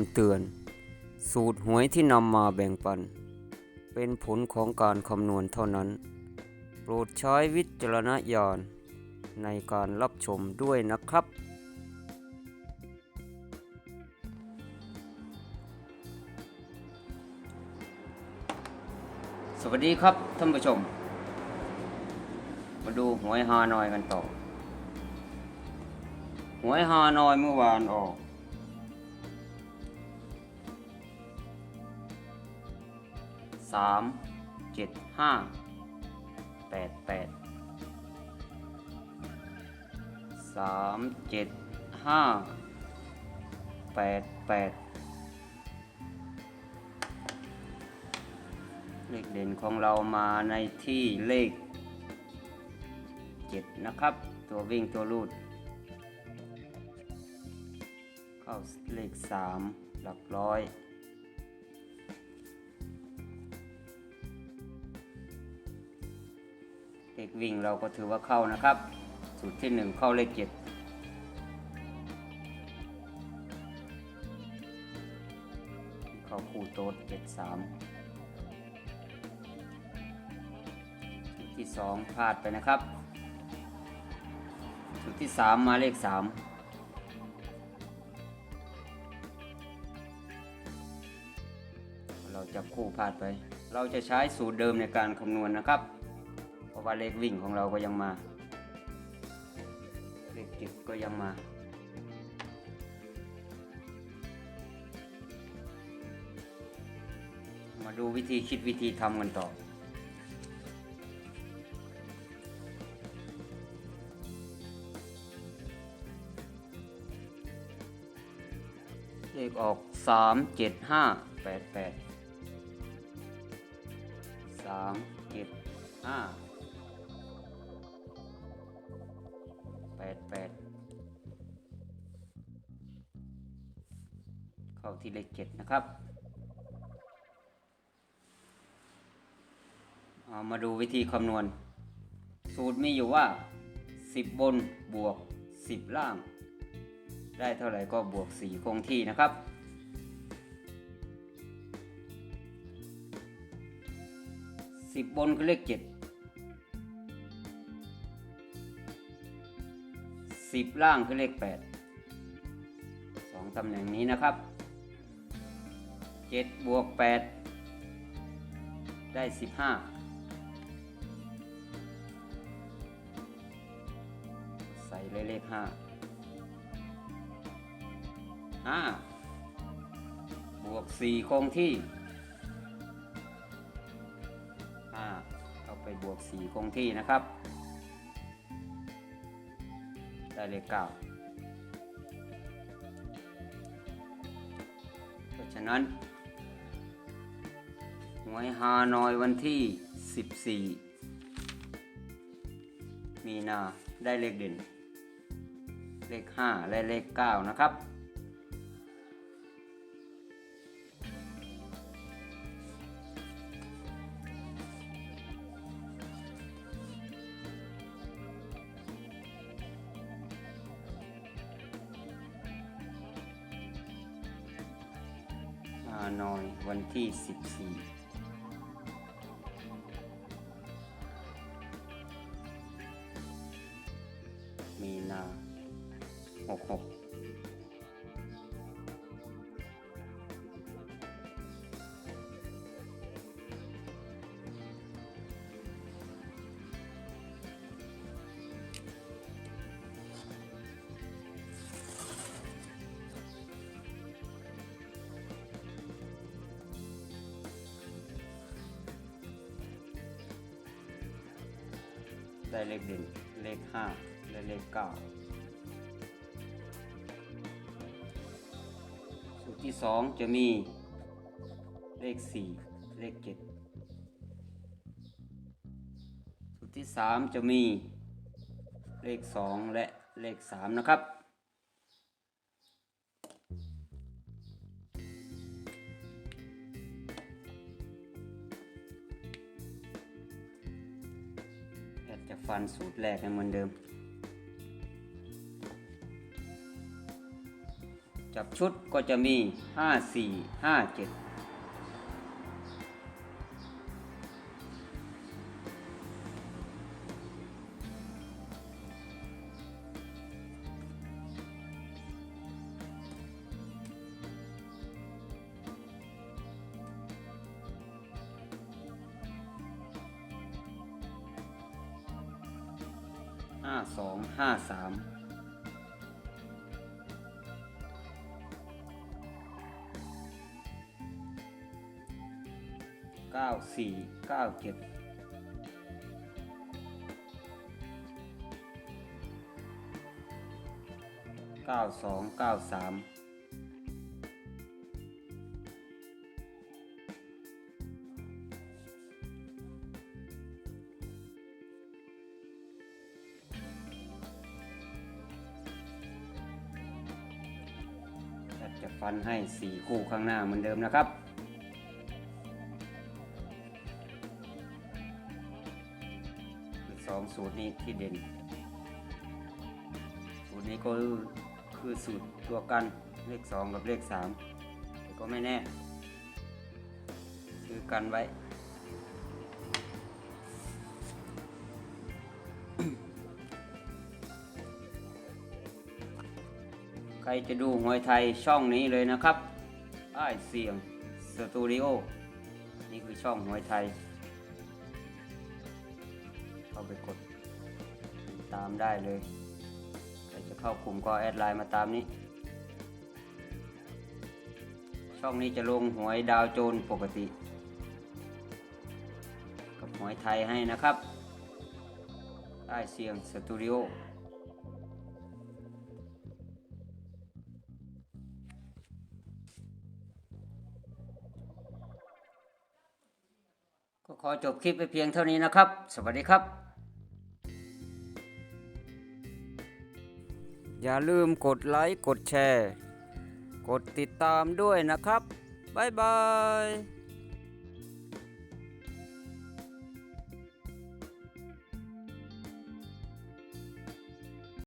ำเตือน สูตรหวยที่นำมาแบ่งปัน เป็นผลของการคำนวณเท่านั้น โปรดใช้วิจารณญาณในการรับชมด้วยนะครับ สวัสดีครับท่านผู้ชม มาดูหวยฮานอยกันต่อ หวยฮานอยเมื่อวานออก สามเจ็ดห้าแปดแปดสามเจ็ดห้าแปดแปดเลขเด่นของเรามาในที่เลขเจ็ดนะครับ ตัววิ่งตัวรูด เข้าเลขสามหลักร้อย วิ่งเราก็ถือว่าเข้านะครับ สูตรที่หนึ่งเข้าเลขเจ็ดเข้าคู่โต๊ดเจ็ดสามสูตรที่สองพลาดไปนะครับ สูตรที่สามมาเลขสามเราจับคู่พลาดไป เราจะใช้สูตรเดิมในการคำนวณนะครับ เพราะว่าเลขวิ่งของเราก็ยังมา เลขจิตก็ยังมา มาดูวิธีคิดวิธีทำกันต่อเลขออกสามเจ็ดห้า แปดเข้าที่เลขเจ็ดนะครับ เอามาดูวิธีคำนวณ สูตรมีอยู่ว่า 10 บนบวก 10 ล่าง ได้เท่าไหร่ก็บวก 4 คงที่นะครับ10บนคือเลข7 10 ล่างคือเลข8สองตำแหน่งนี้นะครับ 7 บวก 8 ได้ 15 ใส่เลขเลข5ห้าบวกสี่คงที่ห้าเอาไปบวกสี่คงที่นะครับ ได้เลขเก้าเพราะฉะนั้นหวยฮานอยวันที่ 14 มีนาได้เลขเด่น เลข 5 และเลข 9 นะครับานอยวันที่ 14มีนา66 ได้เลขเด่นเลข5และเลข9สูตรที่2จะมีเลข4เลข7สูตรที่3จะมีเลข2และเลข3นะครับ จะฟันสูตรแรกในเหมือนเดิม จับชุดก็จะมี 5 4 ห้าสองห้าสามเก้าสี่เก้าเจ็ดเก้าสองเก้าสาม ฟันให้สี่คู่ข้างหน้าเหมือนเดิมนะครับ สองสูตรนี้ที่เด่น สูตรนี้ก็คือสูตรตัวกันเลขสองกับเลขสามแต่ก็ไม่แน่คือกันไว้ ใครจะดูหวยไทยช่องนี้เลยนะครับไอ้เสียงสตูดิโอ นี่คือช่องหวยไทย เข้าไปกดติดตามได้เลย ใครจะเข้ากลุ่มก็แอดไลน์มาตามนี้ ช่องนี้จะลงหวยดาวโจนปกติ กับหวยไทยให้นะครับใต้เสียงสตูดิโอ ขอจบคลิปไปเพียงเท่านี้นะครับ สวัสดีครับ อย่าลืมกดไลค์ กดแชร์ กดติดตามด้วยนะครับ บ๊ายบาย